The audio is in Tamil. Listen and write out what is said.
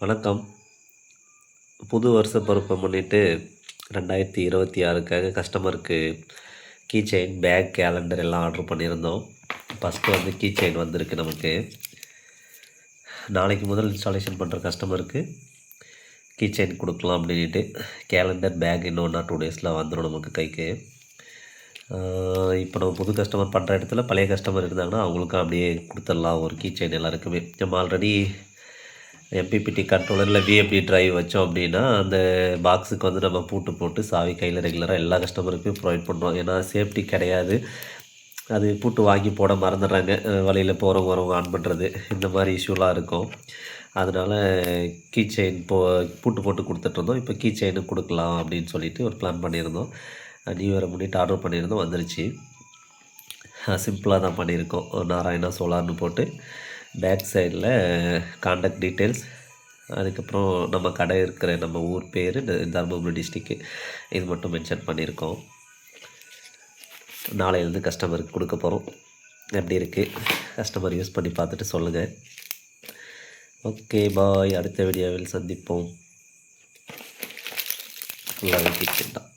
வணக்கம். புது வருஷ பொறுப்பை முன்னிட்டு ரெண்டாயிரத்தி இருபத்தி ஆறுக்காக கஸ்டமருக்கு கீ செயின் பேக் கேலண்டர் எல்லாம் ஆர்டர் பண்ணியிருந்தோம். ஃபஸ்ட்டு வந்து கீ செயின் வந்திருக்கு நமக்கு. நாளைக்கு முதல் இன்ஸ்டாலேஷன் பண்ணுற கஸ்டமருக்கு கீ செயின் கொடுக்கலாம் அப்படின்ட்டு கேலண்டர் பேக் இன்னும் டூ டேஸில் வந்துடும் நமக்கு கைக்கு. இப்போ நம்ம புது கஸ்டமர் பண்ணுற இடத்துல பழைய கஸ்டமர் இருந்தாங்கன்னா அவங்களுக்கும் அப்படியே கொடுத்துடலாம். ஒரு கீ செயின் எல்லாருக்குமே. நம்ம ஆல்ரெடி எம்பிபிடி கண்ட்ரோலரில் விஎப்பி டிரைவ் வச்சோம் அப்படின்னா அந்த பாக்ஸுக்கு வந்து நம்ம பூட்டு போட்டு சாவி கையில் ரெகுலராக எல்லா கஸ்டமருக்கும் ப்ரொவைட் பண்ணுறோம் ஏன்னா சேஃப்டி கிடையாது. அது பூட்டு வாங்கி போட மறந்துடுறாங்க. வழியில் போகிறவங்க வரவங்க ஆன் பண்ணுறது இந்த மாதிரி இஷ்யூலாம் இருக்கும். அதனால் கீ செயின் போ பூட்டு போட்டு கொடுத்துட்ருந்தோம் இப்போ கீ செயினு கொடுக்கலாம் அப்படின்னு சொல்லிட்டு ஒரு பிளான் பண்ணியிருந்தோம். நியூ இயரை முன்னிட்டு ஆர்டர் பண்ணியிருந்தோம். வந்துருச்சு. சிம்பிளாக தான் பண்ணியிருக்கோம். நாராயணா சோலார்னு போட்டு. பேக் சைடில் காண்டாக்ட் டீட்டெயில்ஸ் அதுக்கப்புறம் நம்ம கடை இருக்கிற நம்ம ஊர் பேர் தருமபுரி டிஸ்ட்ரிக்கு இது மட்டும் மென்ஷன் பண்ணியிருக்கோம். நாளையிலேருந்து கஸ்டமருக்கு கொடுக்க போகிறோம் எப்படி இருக்குது கஸ்டமர் யூஸ் பண்ணி பார்த்துட்டு சொல்லுங்கள் ஓகே பாய் அடுத்த வீடியோவில் சந்திப்போம். ஃபுல்லாகவே கிச்சன் தான்